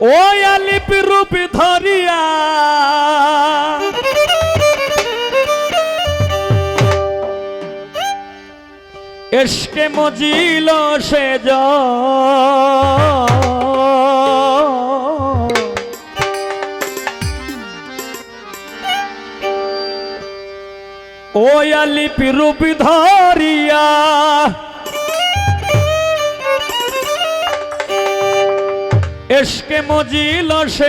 ও আলিপ রূপ ধরিয়া। এসকে মজিল সে ও আলিপ রূপ ধরিয়া। এসকে মজিল সে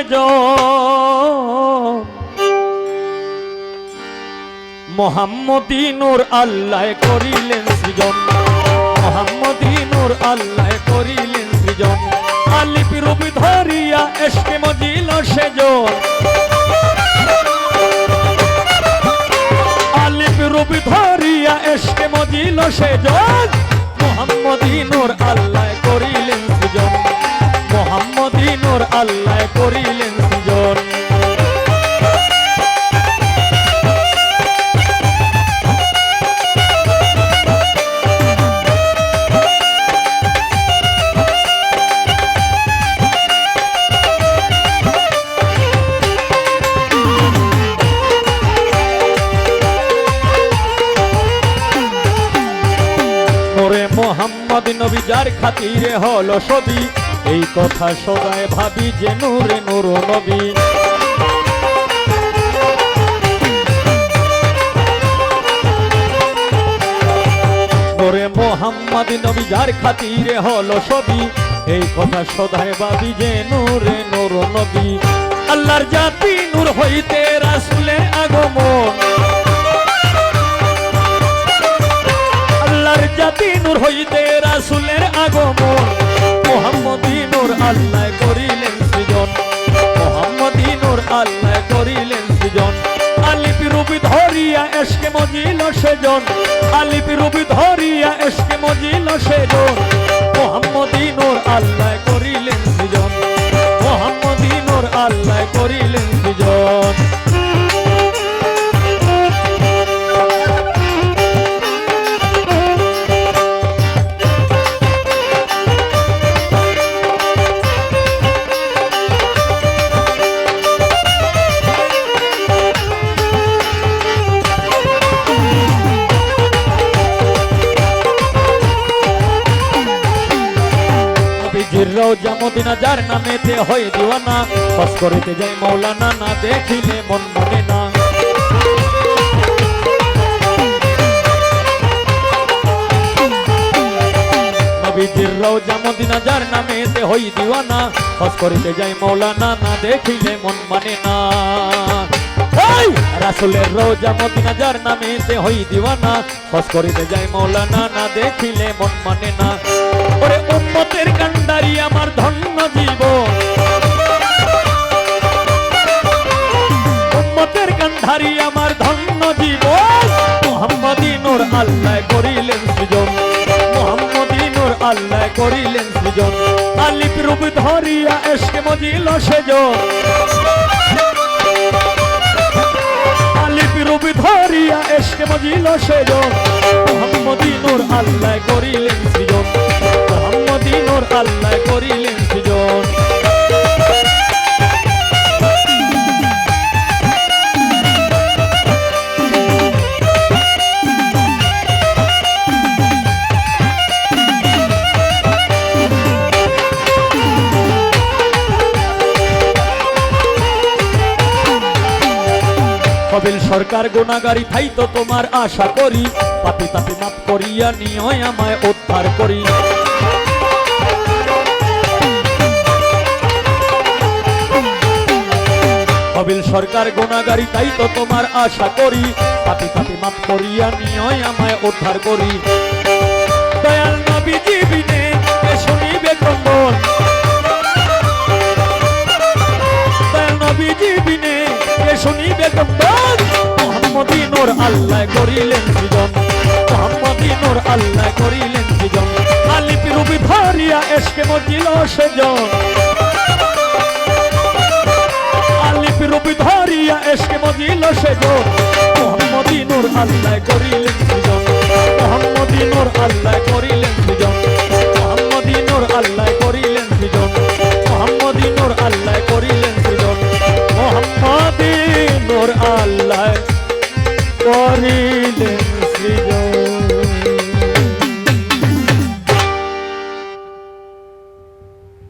মোহাম্মদিনুর আল্লাহ করিলেন সৃজন। মোহাম্মদিনুর আল্লাহ করিলেন সৃজন। আলিপি রবি ধরিয়া এসকে মজিল সেজন আলিপি রবি ধরিয়া এসকে মজিল সেজন মোহাম্মদিনুর আল্লাহ করিলেন ওরে মোহাম্মদ নবী যার খাতিরে হলো ছবি এই কথা সবাই ভাবি যে নূরে নূর নবী। ওরে মোহাম্মদ নবী যার খাতিরে হলো ছবি। এই কথা সদায় ভাবি যে নূরে নূর নবী। আল্লাহর জাতি নূর হইতে রাসুলের আগমন। আল্লাহর জাতি নূর হইতে রাসুলের আগমন। আল্লাহ করিলেন সৃজন। মোহাম্মদী আল্লাহ করিলেন সৃজন। আলিপি রূপি ধরিয়া এসকে মজিল সেজন। আলিপি রূপি ধরিয়া এসকে মজিল সেজন। আল্লাহ করিলেন সৃজন। আল্লাহ করিলেন নবীজির রোজা মদিনা যার নামেতে হয়ে দিওয়ানা। বস করিতে যাই মৌলানা, না দেখিলে মন মনে না। নবীজির রোজা মদিনা যার হই দিওয়ানা। বস করিতে যাই মৌলানা, না দেখিলে মন মানে না। রাসুলের রোজা মদিনা যার নামেতে হই দিওয়ানা। বস করিতে যাই মৌলানা, না দেখিলে মন মানে না। ওরে উম্মতের কান্ডারি আমার ধন্য জীবন। উম্মতের কান্ডারি আমার ধন্য জীবন। মোহাম্মদিনুর আল্লাহ করিলেন সৃজন। মোহাম্মদিনুর আল্লাহ করিলেন সৃজন। আলিপ রূপ ধরিয়া এসকে মজিল সেজন। রূপ ধরিয়া এসকে মজিল সেজন। মোহাম্মদিনুর আল্লাহ করিলেন সৃজন। কবিল সরকার গোনাগারি থাই তো তোমার আশা করি। পাপি তাপি মাপ করিয়া নিয় আমায় উদ্ধার করি। কবিল সরকার গোনাগারি তাই তো তোমার আশা করি। পাপি তাপি মাপ করিয়া নিয় আমায় উদ্ধার করি। মোহাম্মদিনুর আল্লাহ করিলেন সৃজন মোহাম্মদিনুর আল্লাহ করিলেন সৃজন আলিপি রুবি এসকে মজিল সেজন। আলিপি রুবি এসকে মজিল সেজন। আল্লাহ করিলেন সৃজন আল্লাহ করিলেন